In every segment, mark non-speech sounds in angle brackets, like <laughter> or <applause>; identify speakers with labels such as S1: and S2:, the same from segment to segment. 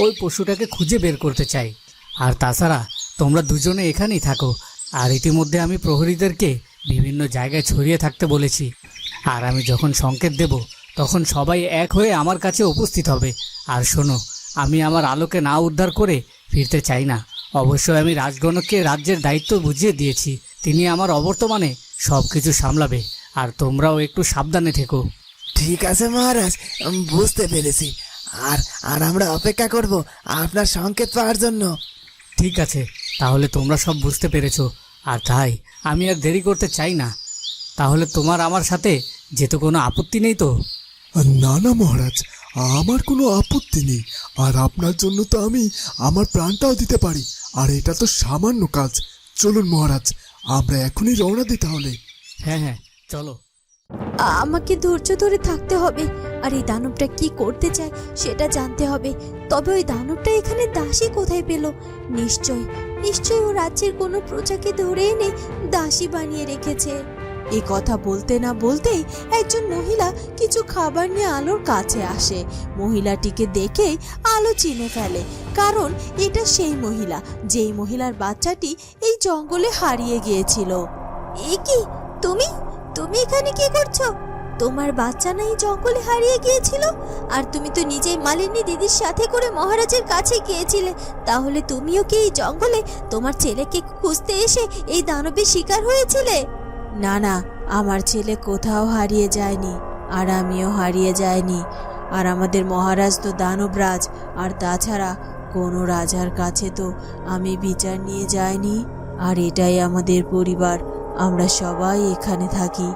S1: ওই পশুটাকে খুঁজে বের করতে চাই। আর তাছাড়া তোমরা দুজনে এখানেই থাকো। আর ইতিমধ্যে আমি প্রহরীদেরকে বিভিন্ন জায়গায় ছড়িয়ে থাকতে বলেছি। আর আমি যখন সংকেত দেব, তখন সবাই এক হয়ে আমার কাছে উপস্থিত হবে। আর শোনো, আমি আমার আলোকে না উদ্ধার করে ফিরতে চাই না। অবশ্যই আমি রাজগণককে রাজ্যের দায়িত্ব বুঝিয়ে দিয়েছি। তিনি আমার অবর্তমানে সব কিছু সামলাবে। আর তোমরাও একটু সাবধানে থেকো।
S2: ঠিক আছে মহারাজ বুঝতে পেরেছি। আর আর আমরা অপেক্ষা করব আপনার সংকেত পাওয়ার জন্য।
S1: ঠিক আছে তাহলে তোমরা সব বুঝতে পেরেছ। আর তাই আমি আর দেরি করতে চাই না। তাহলে তোমার আমার সাথে যেতে কোনো আপত্তি নেই তো?
S3: না না মহারাজ আমার কোনো আপত্তি নেই। আর আপনার জন্য তো আমি আমার প্রাণটাও দিতে পারি। আর এটা তো সামান্য কাজ। চলুন মহারাজ আমরা এখনই রওনা দিই তাহলে।
S1: হ্যাঁ হ্যাঁ চলো।
S4: আমাকে ধৈর্য ধরে থাকতে হবে। আর এই দানবটা কি করতে চায় সেটা জানতে হবে। তবে ওই দানবটা এখানে দাসী কোথায় পেল? নিশ্চয় নিশ্চয় ও রাজ্যের কোনো প্রজাকে ধরে এনে দাসী বানিয়ে রেখেছে। এ কথা বলতে না বলতেই একজন মহিলা কিছু খাবার নিয়ে আলোর কাছে আসে। মহিলাটিকে দেখেই আলো চিনে ফেলে, কারণ এটা সেই মহিলা, যেই মহিলার বাচ্চাটি এই জঙ্গলে হারিয়ে গিয়েছিল। এ কি? তুমি? তুমি এখানে কি করছ? তোমার বাচ্চা নাই জঙ্গলে হারিয়ে গিয়েছিল? আর তুমি তো নিজেই মালিনী দিদির সাথে করে মহারাজের কাছে গিয়েছিলে। তাহলে তুমিও কি এই জঙ্গলে তোমার ছেলেকে খুঁজতে এসে এই দানবের শিকার হয়েছিলে? না না, আমার ছেলে কোথাও হারিয়ে যায়নি, আর আমিও হারিয়ে যায়নি। আর আমাদের মহারাজ তো দানবরাজ, আর তাছাড়া কোনো রাজার কাছে তো আমি বিচার নিয়ে যাইনি। আর এটাই আমাদের পরিবার, আমরা সবাই এখানে থাকি।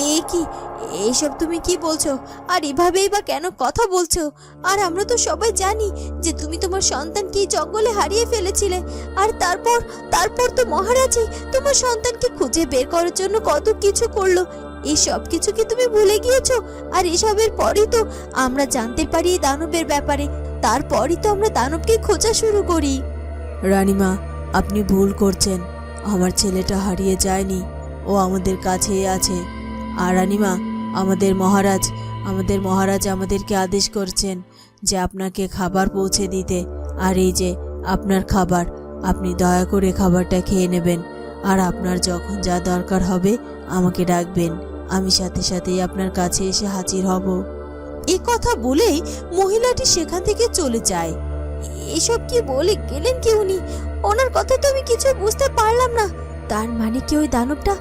S4: এ কি? এইসব তুমি কি বলছো? আর এভাবেই বা কেন কথা বলছো? আর আমরা তো সবাই জানি যে তুমি তোমার সন্তানকে জঙ্গলে হারিয়ে ফেলেছিলে। আর তারপর তারপর তো মহারাজই তোমার সন্তানকে খুঁজে বের করার জন্য কত কিছু করল। এই সব কিছু কি তুমি ভুলে গিয়েছো? আর এসবের পরেই তো আমরা জানতে পারি দানবের ব্যাপারে। তারপরই তো আমরা দানবকে খোঁজা শুরু করি। রানীমা, আপনি ভুল করছেন। আমার ছেলেটা হারিয়ে যায়নি। ও আমাদের কাছেই আছে। আর রানীমা, আমাদের মহারাজ আমাদের মহারাজ আমাদেরকে আদেশ করছেন যে আপনাকে খাবার পৌঁছে দিতে। আর এই যে, আপনার খাবার, আপনি দয়া করে খাবারটা খেয়ে নেবেন। আর আপনার যখন যা দরকার হবে, আমাকে ডাকবেন। আমি সাথে সাথেই আপনার কাছে এসে হাজির হব। এ কথা বলেই মহিলাটি সেখান থেকে চলে যায়। এসব কি বলে গেলেন কি উনি? ওনার কথা তো আমি কিছু বুঝতে পারলাম না। তার মানে কি ওই দানবটা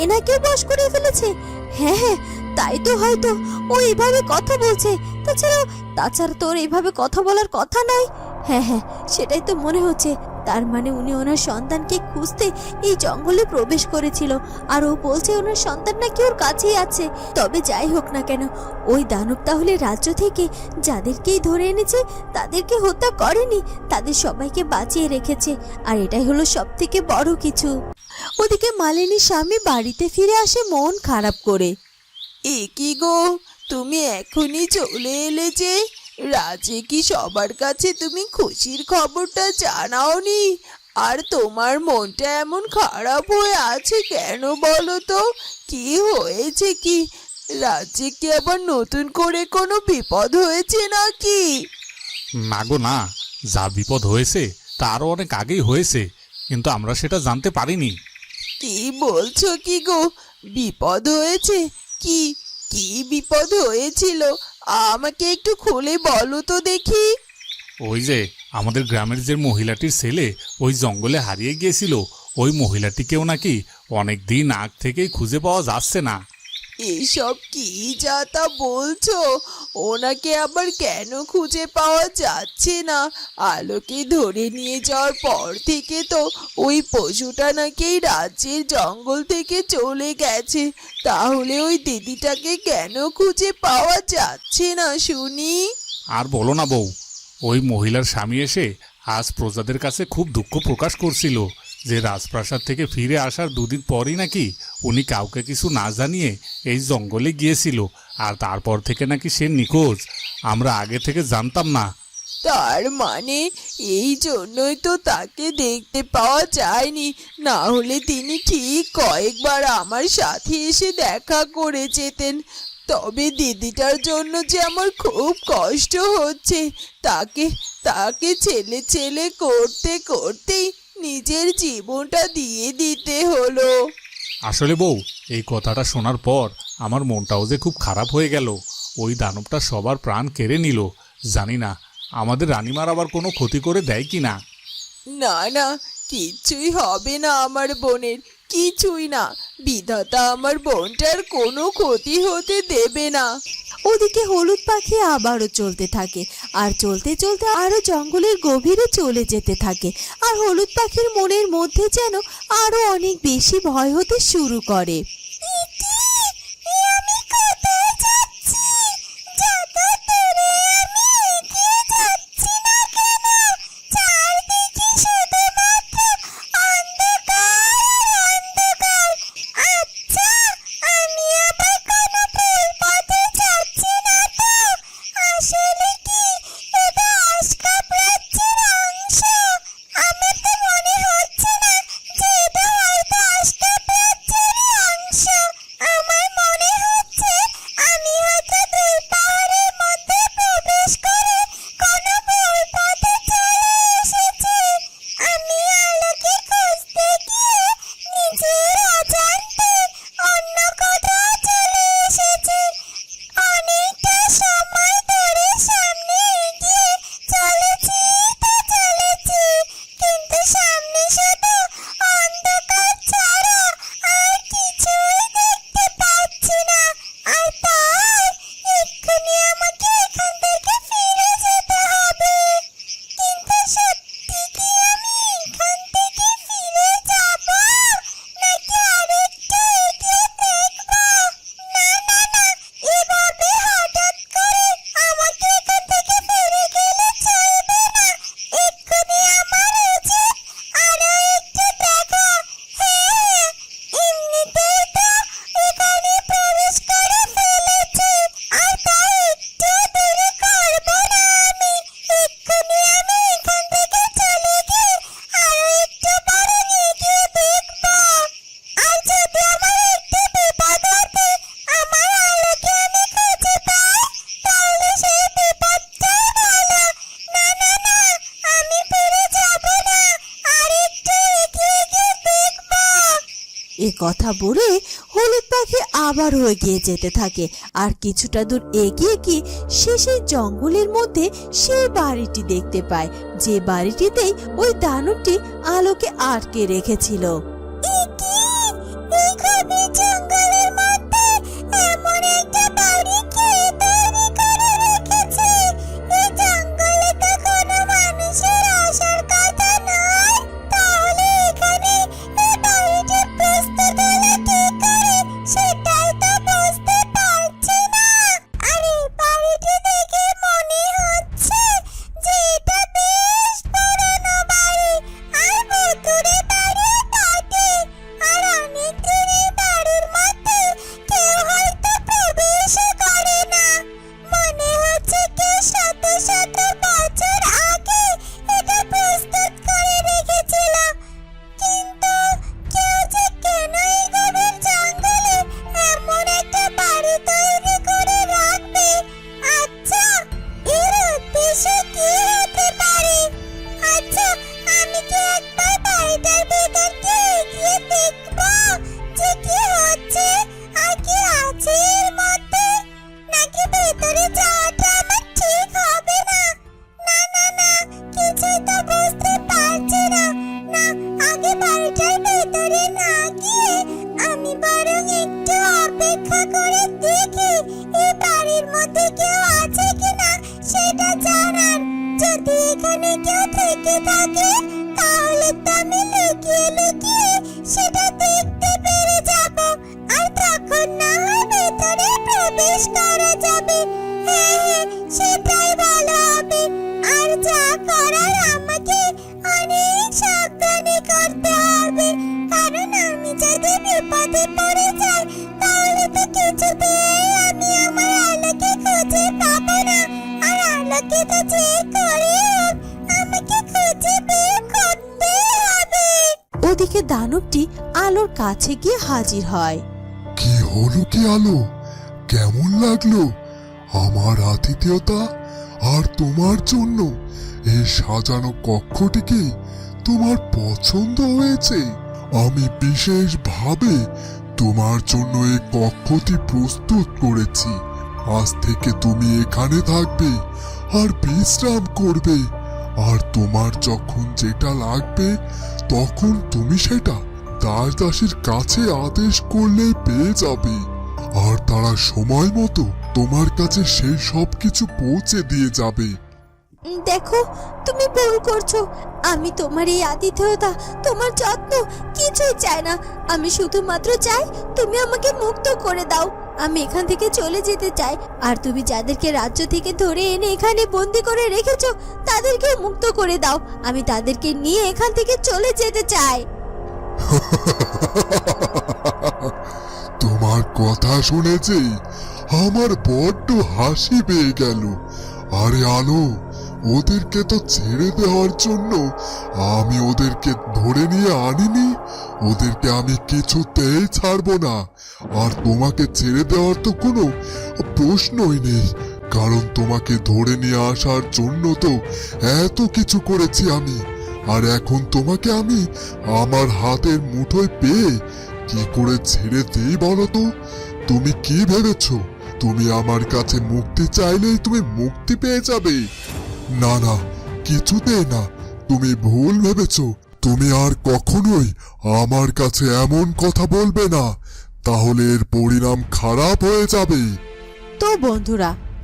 S4: এনাকে বশ করে ফেলেছে? হ্যাঁ হ্যাঁ তাই তো হয়তো। ও এইভাবে কথা বলছে। তাছাড়া তাছাড়া তোর এইভাবে কথা বলার কথা নয়। হ্যাঁ হ্যাঁ সেটাই তো মনে হচ্ছে। তার মানে উনি ওনার সন্তানকে খুঁজতে এই জঙ্গলে প্রবেশ করেছিল। আর ও বলছে ওনার সন্তান নাকি ওর কাছেই আছে। তবে যাই হোক না কেন, ওই দানব তাহলে রাজ্য থেকে যাদেরকেই ধরে এনেছে, তাদেরকে হত্যা করেনি, তাদের সবাইকে বাঁচিয়ে রেখেছে। আর এটাই হলো সব থেকে বড় কিছু। ওদিকে মালিনীর স্বামী বাড়িতে ফিরে আসে মন খারাপ করে।
S5: এ কি গো, তুমি এখনই চলে এলে যে? রাজে কি সবার কাছে তুমি খুশির খবরটা জানাওনি? আর তোমার মনটা এমন খারাপ হয়ে আছে কেন বলো তো? কি হয়েছে কি? রাজ্যে কি আবার নতুন করে কোনো বিপদ হয়েছে নাকি?
S6: না গো না, যা বিপদ হয়েছে তারও অনেক আগেই হয়েছে, কিন্তু আমরা সেটা জানতে পারিনি।
S5: কি বলছো কি গো? বিপদ হয়েছে? কি কি বিপদ হয়েছিল? আমাকে একটু খুলে বলো তো দেখি।
S6: ওই যে, আমাদের গ্রামের যে মহিলাটির ছেলে, ওই জঙ্গলে হারিয়ে গিয়েছিল। ওই মহিলাটিকেও নাকি অনেক দিন আগ থেকেই খুঁজে পাওয়া যাচ্ছে না।
S5: এইসব কি যা তা বলছো? ওনাকে আবার কেন খুঁজে পাওয়া যাচ্ছে না? আলোকে ধরে নিয়ে যাওয়ার পর থেকে তো ওই পশুটা নাকি রাজ্যের জঙ্গল থেকে চলে গেছে। তাহলে ওই দিদিটাকে কেন খুঁজে পাওয়া যাচ্ছে না, শুনি?
S6: আর বলো না বউ, ওই মহিলার স্বামী এসে আজ প্রজাদের কাছে খুব দুঃখ প্রকাশ করছিল। যে রাজপ্রাসাদ থেকে ফিরে আসার দুদিন পরই নাকি উনি কাউকে কিছু না জানিয়ে এই জঙ্গলে গিয়েছিল, আর তারপর থেকে নাকি সে নিখোঁজ। আমরা আগে থেকে জানতাম না।
S5: তার মানে এই জন্যই তো তাকে দেখতে পাওয়া যায়নি। না হলে তিনি ঠিক কয়েকবার আমার সাথে এসে দেখা করে যেতেন। তবে দিদিটার জন্য যে আমার খুব কষ্ট হচ্ছে, তাকে তাকে ছেলে ছেলে করতে, করতেই নিজের জীবনটা দিয়ে দিতে হলো।
S6: আসলে বউ এই কথাটা শোনার পর আমার মনটাও যে খুব খারাপ হয়ে গেল। ওই দানবটা সবার প্রাণ কেড়ে নিল। জানি না আমাদের রানিমার আবার কোনো ক্ষতি করে দেয় কি না?
S5: না না কিচ্ছুই হবে না আমার বোনের কিছুই না। বিধাতা আমার বোনটার কোনো ক্ষতি হতে দেবে না।
S7: ওদিকে হলুদ পাখি আবারও চলতে থাকে। আর চলতে চলতে আরও জঙ্গলের গভীরে চলে যেতে থাকে। আর হলুদ পাখির মনের মধ্যে যেন আরও অনেক বেশি ভয় হতে শুরু করে। এ কথা বলে হলুদ পাখি আবার হয়ে গিয়ে যেতে থাকে। আর কিছুটা দূর এগিয়ে গিয়ে সে সেই জঙ্গলের মধ্যে সেই বাড়িটি দেখতে পায়, যে বাড়িটিতেই ওই দানবটি আলোকে আটকে রেখেছিল। প্রবেশ করা যাবে। হ্যাঁ হ্যাঁ সেটাই ভালো হবে। আর যা করার আমাকে অনেক সাবধানে করতে হবে। কারণ আমি যদি বিপদে পড়ে যাই তাহলে তো কিছুতেই আমি আমার আলোকে খুঁজে পাবো না। আর আলোকে তো যে করে আমাকে খুঁজে বের করতে হবে। ওদিকে দানবটি আলোর কাছে গিয়ে হাজির হয়।
S8: কি হলো কি আলো? কেমন লাগল? আমার আতিথেয়তা আর তোমার জন্য এই সাজানো কক্ষটিকে তোমার পছন্দ হয়েছে। আমি বিশেষভাবে তোমার জন্য এই কক্ষটি প্রস্তুত করেছি। আজ থেকে তুমি এখানে থাকবে আর বিশ্রাম করবে। আর তোমার যখন যেটা লাগবে, তখন তুমি সেটা দাস দাসীর কাছে আদেশ করলে পেয়ে যাবে। আর তারা সময় মতো তোমার কাছে সেই সব কিছু পৌঁছে দিয়ে যাবে।
S4: দেখো তুমি ভুল করছ। আমি তোমার এই আতিথেয়তা তোমার যত্ন কিছুই চাই না। আমি শুধুমাত্র চাই তুমি আমাকে মুক্ত করে দাও। আমি এখান থেকে চলে যেতে চাই। আর তুমি যাদেরকে রাজ্য থেকে ধরে এনে এখানে বন্দি করে রেখেছো তাদেরকে মুক্ত করে দাও। আমি তাদেরকে নিয়ে এখান থেকে চলে যেতে চাই। <laughs>
S8: কথা শুনেছি, আমার বড্ড হাসি পেয়ে গেল। আরে আলো, ওদেরকে তো ছেড়ে দেওয়ার জন্য আমি ওদেরকে ধরে নিয়ে আনিনি। ওদেরকে আমি কিছুতেই ছাড়বো না। আর তোমাকে ছেড়ে দেওয়ার তো কোনো প্রশ্নই নেই, কারণ তোমাকে ধরে নিয়ে আসার জন্য তো এত কিছু করেছি আমি। আর এখন তোমাকে আমি আমার হাতের মুঠোয় পেয়ে কি করে ছেড়ে দিই বলো তো? তুমি কি ভেবেছ? তুমি আমার কাছে মুক্তি চাইলেই তুমি মুক্তি পেয়ে যাবে। না না, কিছুতেই না। তুমি ভুল ভেবেছ। তুমি আর কখনোই আমার কাছে এমন কথা বলবে না। তাহলে এর পরিণাম খারাপ হয়ে যাবে।
S4: তো বন্ধুরা